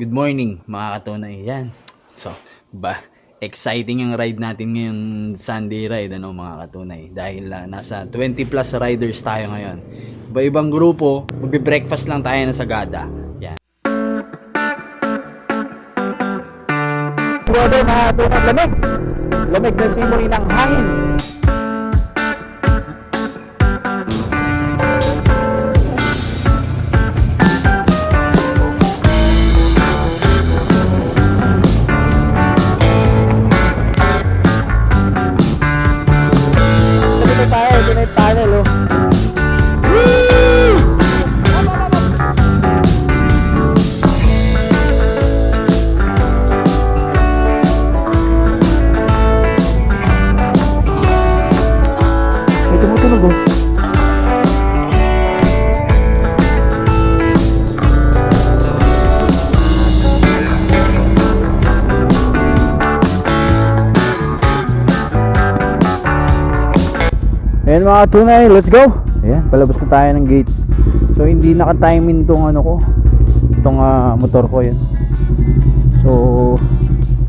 Good morning mga katunay. Yan. So, ba, exciting ang ride natin ngayon Sunday ride ano mga katunay. Dahil ah, nasa 20 plus riders tayo ngayon. Iba-ibang grupo, magbe-breakfast lang tayo na Sagada. Yan. Grabe mga tunang lamig. Lamig na simoy ng hangin. Ayan mga tunay, let's go! Ayan, palabas na tayo ng gate. So hindi naka-timing tong ano ko. Itong ah, motor ko yan. So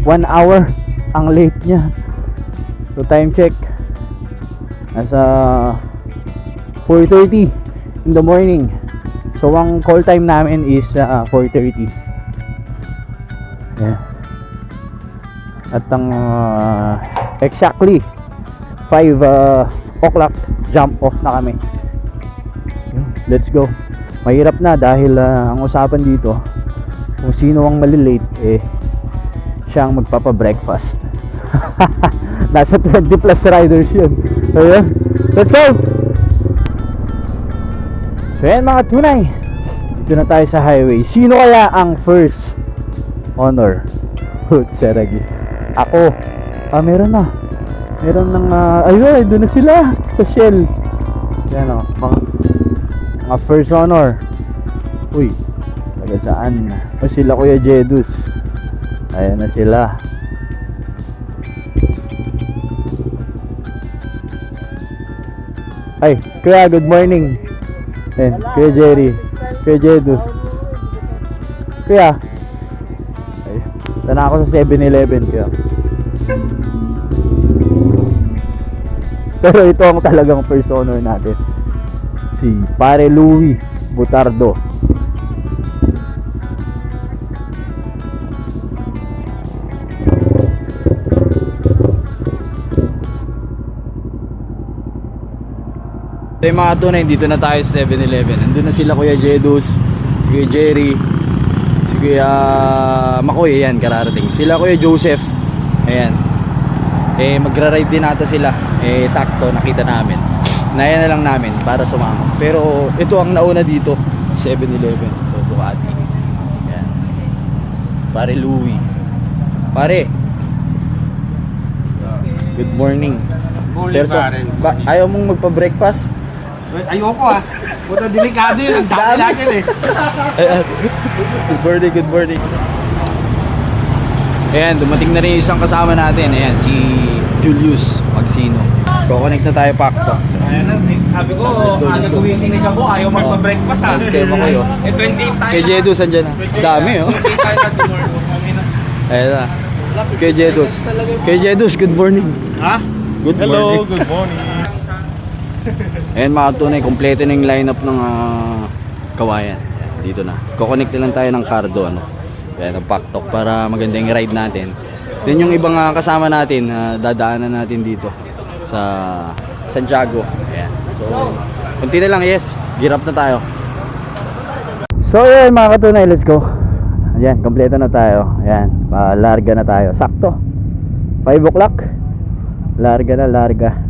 1 hour ang late niya. So time check. Nasa 4.30 in the morning. So ang call time namin is ah, 4.30. Ayan. At ang ah, exactly 5 uh, o'clock jump off na kami. Let's go. Mahirap na dahil ah, ang usapan dito kung sino ang malilate eh siya ang magpapa breakfast nasa 20 plus riders yun. So yun let's go! So yan mga tunay. Dito na tayo sa highway. Sino kaya ang first honor? Seragi ako. Ah meron na meron ng uh, ayun doon na sila sa Shell. Yan o mga, mga first honor. Uy taga saan? O sila kuya Jedus. Ayan na sila. Ay kuya good morning. Eh, kuya Jerry kuya Jedus. Kuya. Ay, tana ako sa 7-Eleven kuya Pero ito ang talagang first honor natin. Si Pare Louis Butardo. So yung mga tunay, dito na tayo sa 7-Eleven. Nandun na sila Kuya Jedus, si Kuya Jerry, si Kuya Makoy, ayan, kararating. Sila Kuya Joseph, ayan. Eh, magra-ride din ata sila. Eh, sakto, nakita namin. Naya na lang namin para sumama. Pero ito ang nauna dito, 7-Eleven. So, Ducati. Ayan. Pare Louie. Pare. Good morning. Morning, pare. ba, ayaw mong magpa-breakfast? Ayoko ah. Puta delikado yun. Ang dami Dami. natin eh. good morning, good morning. Ayan, dumating na rin isang kasama natin. Ayan, si Julius Magsino. Kukonect na tayo, Pakto. Ayan na, eh, sabi ko, aga gumising ni Jabo, ayaw magpa-breakfast ah. Let's go, Makoy, oh. Eh, 28 tayo. Kay Jedus, andyan na. Dami, oh. 28 tayo na tomorrow. Na. Ayan na. Kay Jedus. Kay Jedus, good morning. Ha? Good morning. good morning. Ayan mga tunay, kompleto na yung lineup ng ah, kawayan. Ayan, dito na. Kukonect na lang tayo ng cardo, ano. Ayan, ang paktok para maganda yung ride natin. Then yung ibang ah, kasama natin, ah, dadaanan natin dito sa Santiago. Ayan. So, kunti na lang, yes. Gear up na tayo. So yun mga katunay, let's go. Ayan, kompleto na tayo. Ayan, uh, larga na tayo. Sakto. 5 o'clock. Larga na, larga.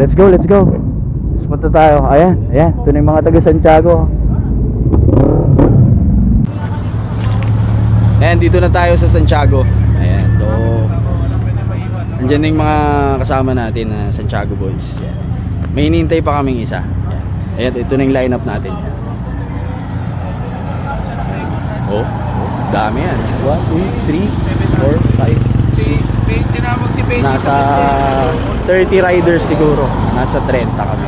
Let's go, let's go. Punta tayo. Ayan, ayan. Ito na yung mga taga Santiago. Ayan, dito na tayo sa Santiago. Ayan, so Andyan na yung mga kasama natin na Santiago Boys. Yan. May hinihintay pa kaming isa. Yan. Ayan, ito na yung lineup natin. Yan. Oh, dami yan. 1, 2, 3, 4, 5, Si, si, tinawag si Benji. Nasa 30 riders siguro. Nasa 30 kami.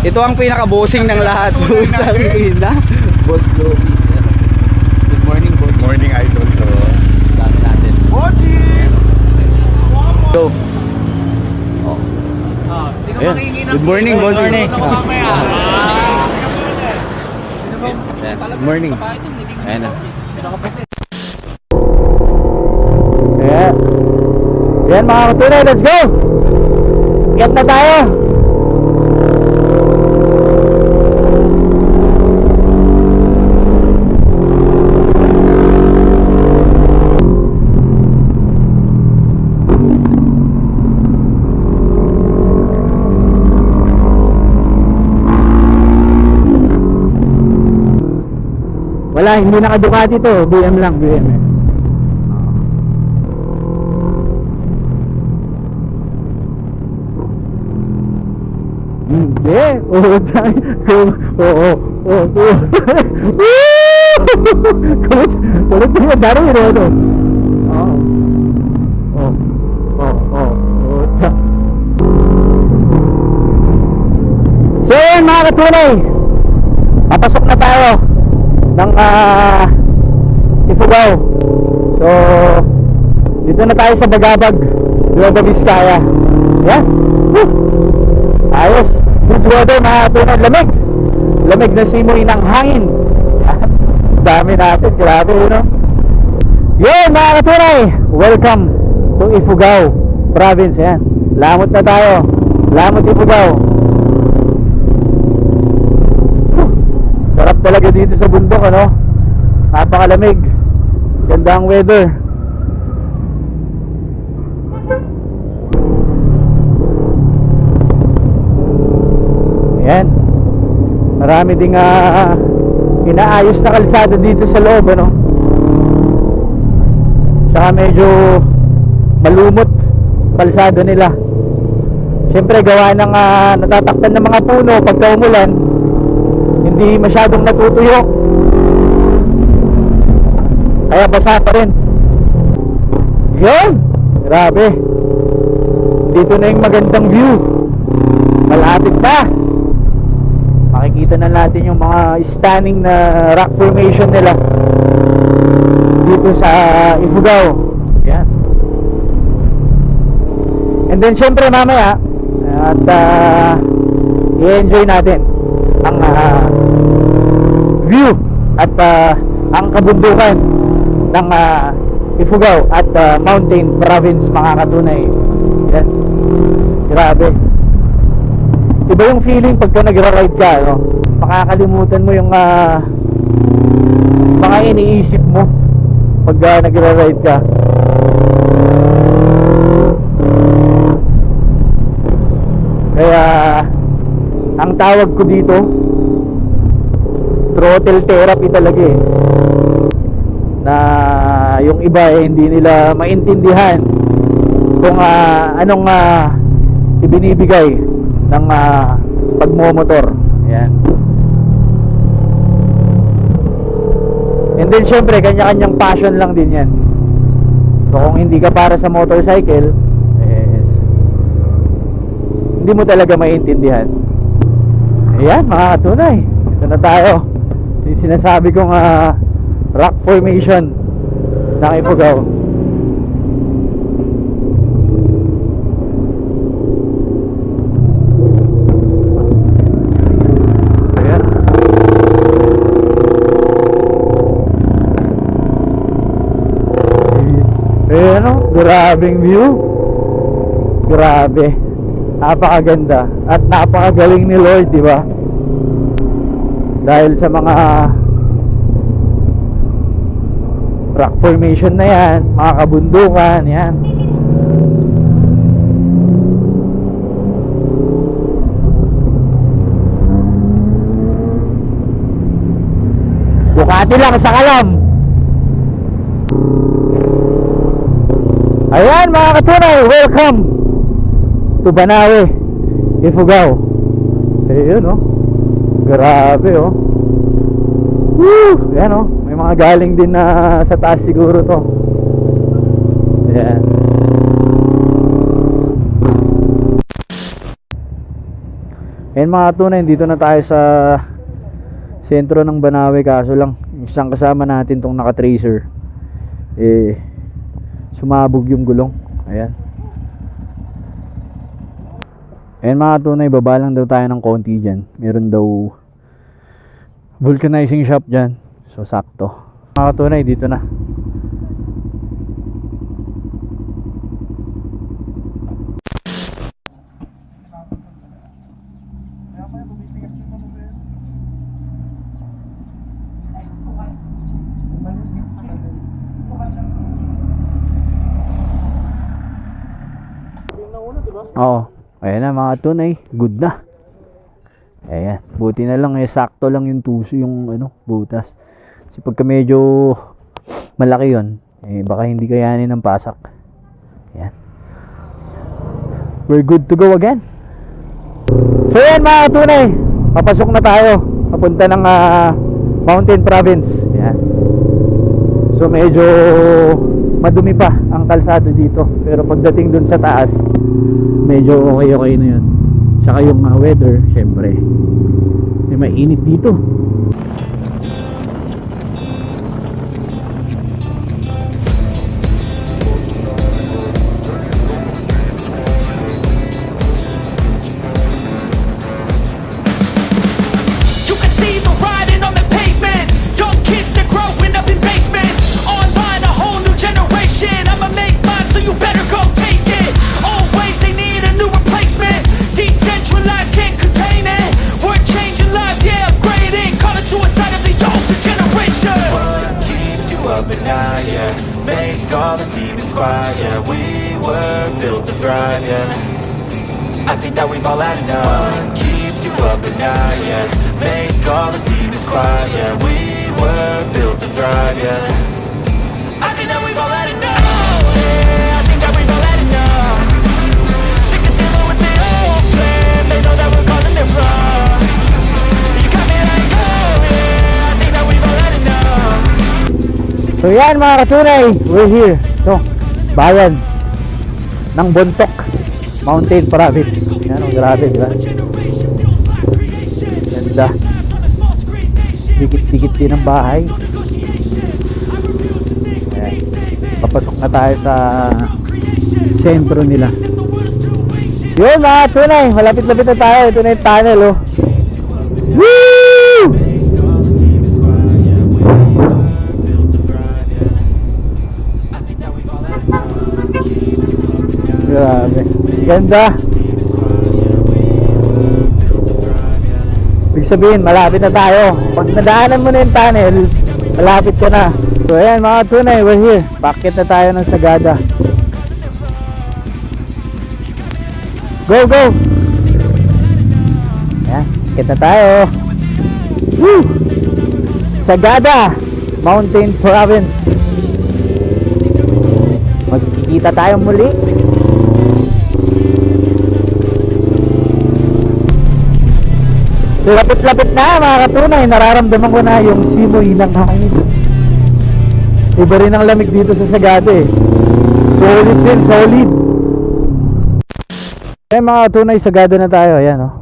Ito ang pinaka-bossing ng lahat. Putang ina. Boss Bro. Good morning, boss. Morning idol to. Dami natin. Bossy! So, oh. Sino Ayan. mangingi ng Good morning, boss. Good morning. Ako mamaya. Ayan. Good morning. Ayan na. Yeah. Yan mga kutunay, let's go! Get na tayo! Wala, hindi naka Ducati to, BM lang, BM eh. Hindi. Oo, tayo. Oo, oo, oo. Kulit, kulit mo yung daro yun, ano? Oo. Oo, oo, oo, oo. ta- So yun mga katunay, papasok na tayo ng ah Ifugao. So, dito na tayo sa Bagabag, Nueva Vizcaya. Yan. Woo! Ayos. Good weather mga tunay. Lamig. Lamig na simoy ng hangin. Dami natin. Grabe no? Yun mga katunay. Welcome to Ifugao Province. Yan. Lamot na tayo. Lamot Ifugao. Sarap talaga dito sa bundok, ano? Napakalamig. Ganda ang weather. Ayan. Marami ding ah, inaayos na kalsada dito sa loob, ano? Saka medyo malumot kalsada nila. Siyempre gawa ng ah, natatakpan ng mga puno pagka umulan, hindi masyadong natutuyo. Kaya basa pa rin. Yun! Grabe. Dito na yung magandang view. Malapit na. Makikita na natin yung mga stunning na rock formation nila dito sa Ifugao. Yan. And then syempre mamaya at uh, i-enjoy natin ang ah, view at ah, ang kabundukan ng ah, Ifugao at ah, Mountain Province mga katunay. Yan. Grabe. Iba yung feeling pagka nagra-ride ka, no? Makakalimutan mo yung ah, mga iniisip mo pagka nagra-ride ka. Kaya ang tawag ko dito throttle therapy talaga eh. Na yung iba eh, hindi nila maintindihan kung ah, anong ah, ibinibigay ng ah, pagmomotor. Ayan. And then syempre, kanya-kanyang passion lang din yan. So kung hindi ka para sa motorcycle, is hindi mo talaga maintindihan. Ayan, mga katunay. Ito na tayo. Ito yung sinasabi kong ah, rock formation ng Ifugao. Ayan o, grabing view. Grabe. Napakaganda. At napakagaling ni Lord, di ba? Dahil sa mga rock formation na yan, mga kabundukan, yan. Bukati lang sa kalam. Ayan mga katunay, welcome to Banawe, Ifugao. Ayun oh. Grabe oh. Woo! Ayan oh, may mga galing din na sa taas siguro to. Ayan. Ayan mga tunay, dito na tayo sa sentro ng Banawe kaso lang isang kasama natin tong naka-tracer eh sumabog yung gulong. Ayan. Ayan mga tunay baba lang daw tayo ng konti dyan. Meron daw vulcanizing shop dyan. So sakto. Mga tunay dito na Oo. Ayan na mga tunay. Good na. Ayan. Buti na lang eh. Sakto lang yung tuso yung ano, butas. Kasi pagka medyo malaki yon eh baka hindi kayanin ng pasak. Ayan. We're good to go again. So yan mga tunay. Papasok na tayo. Papunta ng ah, Mountain Province. Ayan. So medyo madumi pa ang kalsado dito. Pero pagdating dun sa taas, medyo okay okay na yun tsaka yung uh, weather syempre may mainit dito yeah, I think that we've all had enough. so yan mga katunay we're here so bayan ng Bontok Mountain Province. Yan oh, grabe di ba? Ganda dikit-dikit din ang bahay. Ayan. papasok na tayo sa sentro nila. Yun mga tunay. Malapit-lapit na tayo. Ito na yung tunnel oh. Woo! Make all sabihin, malapit na tayo. Pag nadaanan mo na yung tunnel, malapit ka na. So ayan mga tunay, we're here. Bakit na tayo ng Sagada. Go, go! Ayan, bakit na tayo. Woo! Sagada, Mountain Province. Magkikita tayo muli. Lapit-lapit na mga katunay, nararamdaman ko na yung simoy ng hangin. Iba rin ang lamig dito sa Sagada eh. Solid din, solid. Eh mga katunay, Sagada na tayo, ayan oh.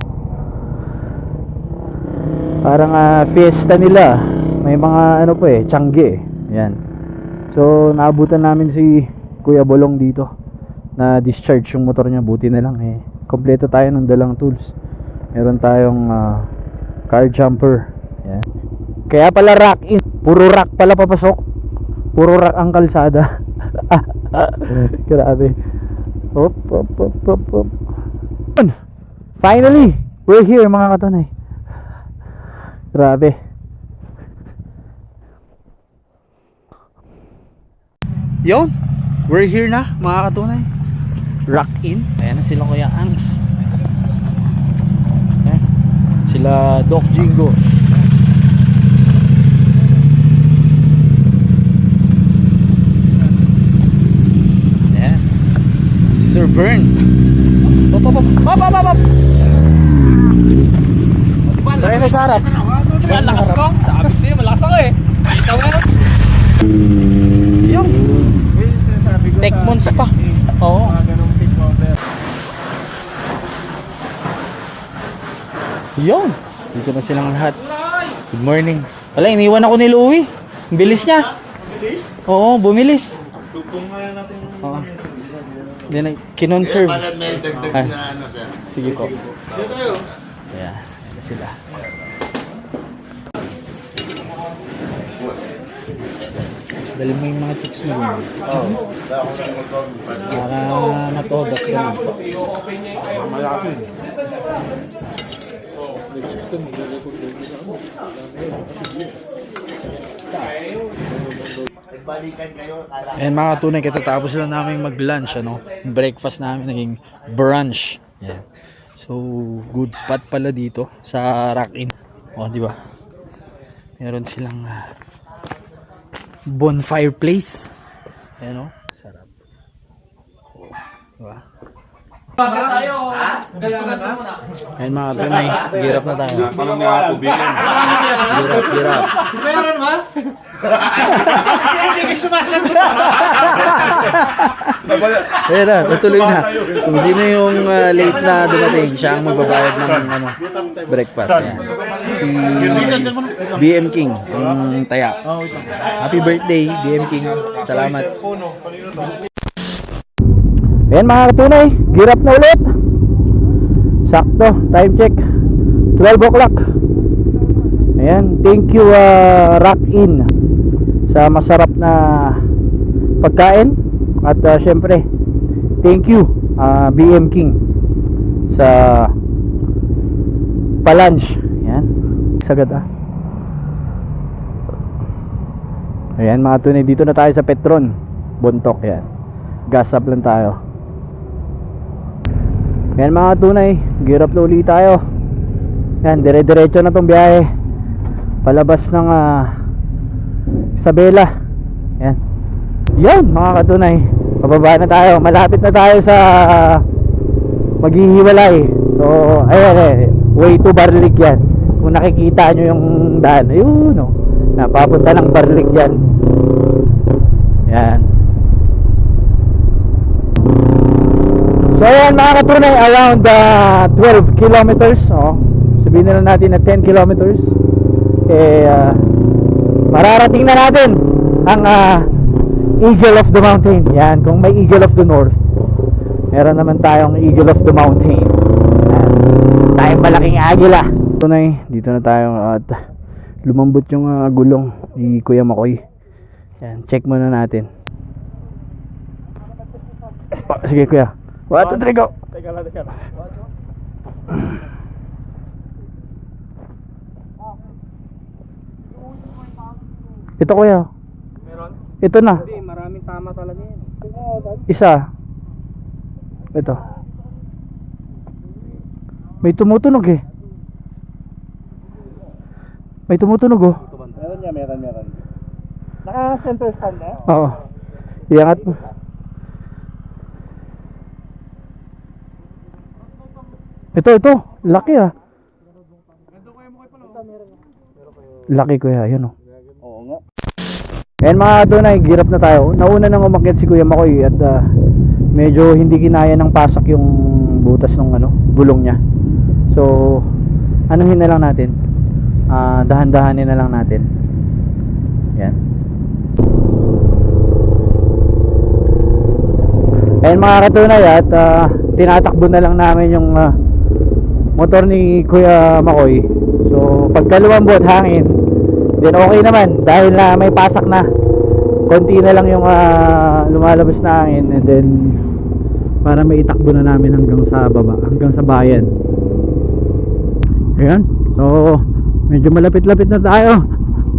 Parang ah, fiesta nila. May mga ano po eh, tiyangge eh. Ayan. So, naabutan namin si Kuya Bolong dito na discharge yung motor niya. Buti na lang eh. Kompleto tayo ng dalang tools. Meron tayong ah, car jumper. Yan. Kaya pala rack in. Puro rack pala papasok. Puro rack ang kalsada. Grabe. Hop, hop, hop, hop, hop. Yun. Finally, we're here mga katanay. Grabe. Yon, we're here na mga katunay. Rock in. Ayan na sila Kuya Angs. Sila Doc Jingo. Ayan. Burn. Pop, pop, pop. Pop, pop, pop, pop. Na sa harap. Diba, lakas ko? Sabi sa'yo, malakas ako eh. Ikaw nga? Yung. Tech months pa. Oo. Yung. Dito na silang lahat. Good morning. Wala, iniwan ako ni Louie. Ang bilis niya. Bilis? Oo, bumilis. Tupong nga natin Oo. Hindi na, kinonserve. Bakit may dagdag Ah. na ano sir? Sige po. Kaya, ayan na sila. Dali mo yung mga tips mo. Oo. Para matodas ka na. Nagbalikan kayo, Ayan mga tunay, katatapos na namin mag-lunch, ano? Breakfast namin naging brunch. Yan. So, good spot pala dito sa Rock-In. O, di ba? Meron silang ah, bonfire place. Ayan o. Sarap. Di ba? Bagal tayo. Muna. Ayan mga tunay, girap na tayo. Parang nga tubigan. Girap, girap. Meron ba? Ayan na, natuloy na. Kung sino yung ah, late na dumating, siya ang magbabayad ng ano, breakfast. Ayan. Si BM King, yung taya. Happy birthday, BM King. Salamat. Ayan mga katunay, gear up na ulit. Sakto, time check. 12 o'clock. Ayan, thank you uh, Rock In sa masarap na pagkain. At uh, syempre, thank you uh, BM King sa palunch. Ayan, sagad ah. Ayan mga tunay, dito na tayo sa Petron. Bontok yan. Gas lang tayo. Yan mga tunay, gear up na uli tayo. Yan, dire-diretso na tong biyahe. Palabas ng ah, Isabela. Yan. Yan mga katunay. Pababa na tayo. Malapit na tayo sa maghihiwalay. So, ayan eh. Way to Barlig yan. Kung nakikita nyo yung daan. Ayun no. Napapunta ng Barlig yan. Yan. So ayan mga katunay, around uh, 12 kilometers, oh. sabihin na lang natin na 10 kilometers, eh, uh, mararating na natin ang uh, Eagle of the Mountain. Yan, kung may Eagle of the North, meron naman tayong Eagle of the Mountain. Yan, tayong malaking agila. Tunay, dito na tayo at lumambot yung uh, gulong ni Kuya Makoy. Yan, check muna natin. Sige kuya. 1, 2, 3, go! Ito kuya. Meron? Ito na. Hindi, maraming tama talaga yan. Isa. Ito. May tumutunog eh. May tumutunog oh. Meron niya, meron, meron. Naka-center stand eh? Oo. Iangat mo. Ito, ito. Laki ah. Laki kuya, yun oh. Oo nga. Ayan mga tunay, girap na tayo. Nauna nang umakyat si Kuya Makoy at ah, medyo hindi kinaya ng pasak yung butas ng ano, gulong niya. So, anuhin na lang natin. Ah, dahan-dahanin na lang natin. Yan. Ayan mga katunay at ah, tinatakbo na lang namin yung ah, motor ni Kuya Makoy. So, pagkaluwang hangin, then okay naman dahil na may pasak na. Konti na lang yung ah, lumalabas na hangin and then para may itakbo na namin hanggang sa baba, hanggang sa bayan. Ayan. So, medyo malapit-lapit na tayo.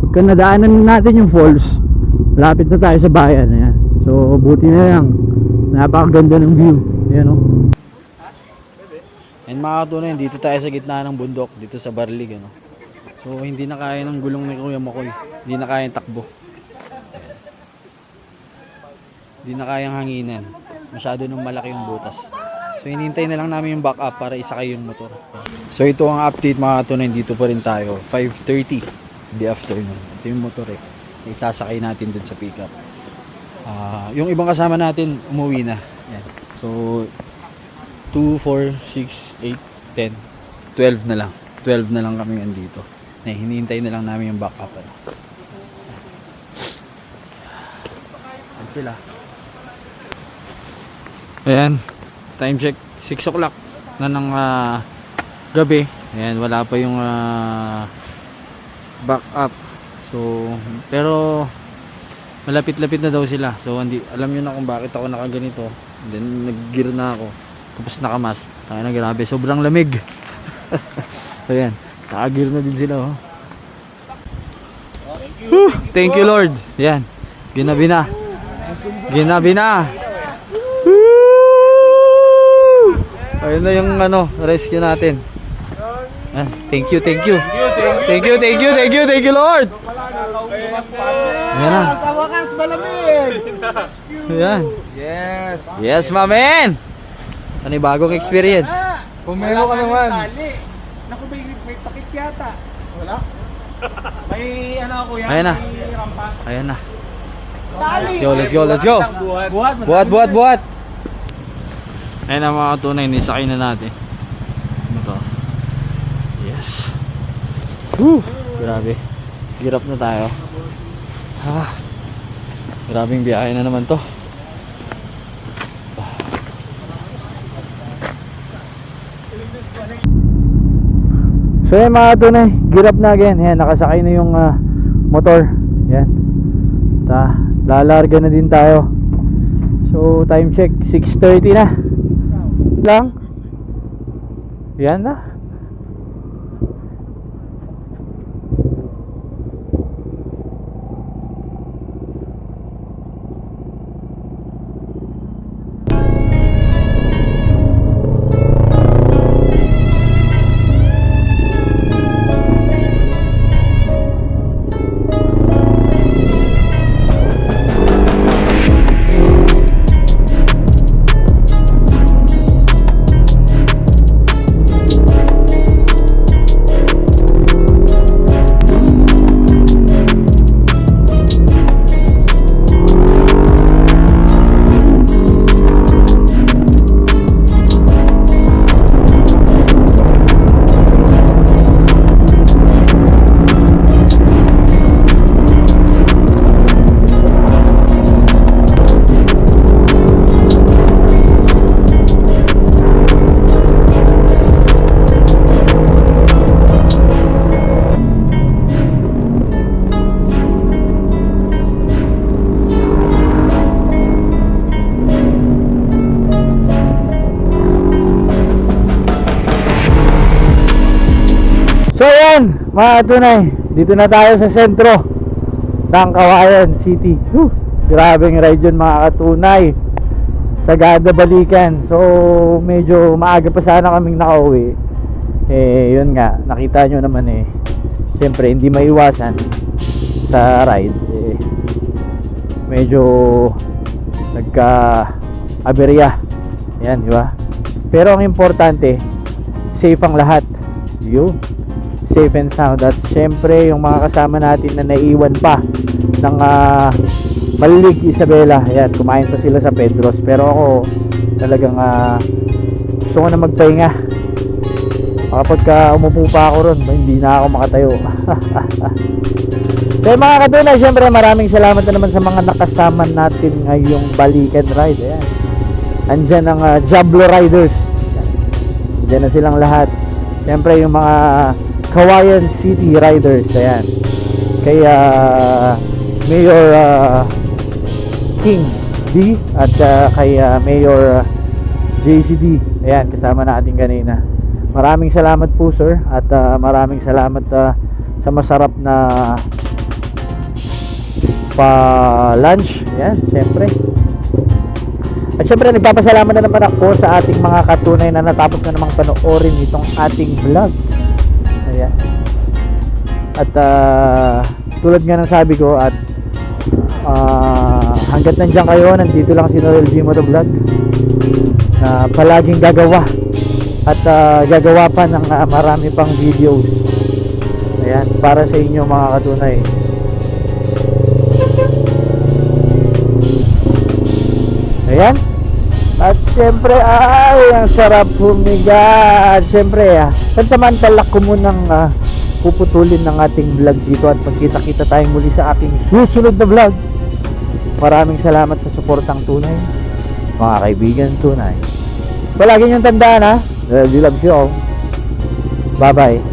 Pagka nadaanan natin yung falls, lapit na tayo sa bayan. Ayan. So, buti na lang. Napakaganda ng view. Ayan oh. And mga tunay, dito tayo sa gitna ng bundok, dito sa Barlig, ano. So, hindi na kaya ng gulong ni Kuya Makoy. Hindi na kaya takbo. Hindi na kayang hanginan. Masyado nung malaki yung butas. So hinihintay na lang namin yung backup para isakay yung motor. So ito ang update mga katunayan. Dito pa rin tayo. 5.30 in the afternoon. Ito yung motor eh. Isasakay natin dun sa pickup. Ah, yung ibang kasama natin umuwi na. Yan. So 2, 4, 6, 8, 10, 12 na lang. 12 na lang kami andito. Na hinihintay na lang namin yung backup. Ano. Yan sila. Ayan. Time check. 6 o'clock na ng ah, gabi. Ayan. Wala pa yung ah, backup. So, pero malapit-lapit na daw sila. So, hindi, alam nyo na kung bakit ako nakaganito. Then, nag-gear na ako. Tapos nakamas. Kaya na grabe. Sobrang lamig. Ayan. Naka-gear na din sila. Oh. Whew, thank you Lord. Yan. Ginabi na. Ginabi na. Woo! Ayun na yung ano, rescue natin. Ah, thank you, thank you. Thank you, thank you, thank you, thank you Lord. Ayan na. Sa wakas malamig. Ayan. Yes. Yes, my man. Ano yung bagong experience? Kung meron ka naman. Naku, may, may takip yata. Wala? May ano ako yan, Ayan na. may rampa. Ayan na. Let's go, let's go, let's go. Buhat. Buhat, buhat, buhat. Ayan ang mga tunay, nisakay na natin. Ano to? Yes. Woo! Grabe. Hirap na tayo. Ah. Grabing biyahe na naman to. So yan mga tunay, gear up na again. Yan, nakasakay na yung ah, motor. Yan. Ta, lalarga na din tayo. So time check, 6.30 na. Lang. Yan na. So yan, mga tunay, dito na tayo sa sentro ng Kawayan City. Whew, grabing ride yun mga katunay. Sagada balikan. So medyo maaga pa sana kaming nakauwi. Eh yun nga, nakita nyo naman eh. Siyempre hindi maiwasan sa ride. Eh, medyo nagka aberya. Yan, di ba? Pero ang importante, safe ang lahat. Yun safe and sound. At syempre yung mga kasama natin na naiwan pa ng uh, Malilig Isabela ayan kumain pa sila sa Pedros. Pero ako talagang ah, gusto ko na magpahinga. Kapag ka umupo pa ako ron hindi na ako makatayo. So mga katunay syempre maraming salamat na naman sa mga nakasama natin ngayong balikan ride. Ayan. Andyan ang ah, Jablo Riders. Diyan na silang lahat. Siyempre yung mga Kawayan City Riders, ayan. Kay ah, Mayor ah, King D at ah, kay ah, Mayor ah, JCD. Ayan, kasama natin kanina. Maraming salamat po sir at ah, maraming salamat ah, sa masarap na pa lunch. Ayan, siyempre. At syempre nagpapasalamat na naman ako sa ating mga katunay na natapos na namang panoorin itong ating vlog. Ayan. At ah, tulad nga ng sabi ko at ah, hanggat nandiyan kayo, nandito lang si Noel G Motovlog na palaging gagawa at ah, gagawa pa ng ah, marami pang videos. Ayan, para sa inyo mga katunay. Ayan. At syempre, ay, ang sarap humiga. At syempre, ah, pansamantala ko munang ah, puputulin ng ating vlog dito at magkita-kita tayong muli sa aking susunod na vlog. Maraming salamat sa suportang tunay. Mga kaibigan tunay. Palagi niyong tandaan ha. Love you, love you all. Bye-bye.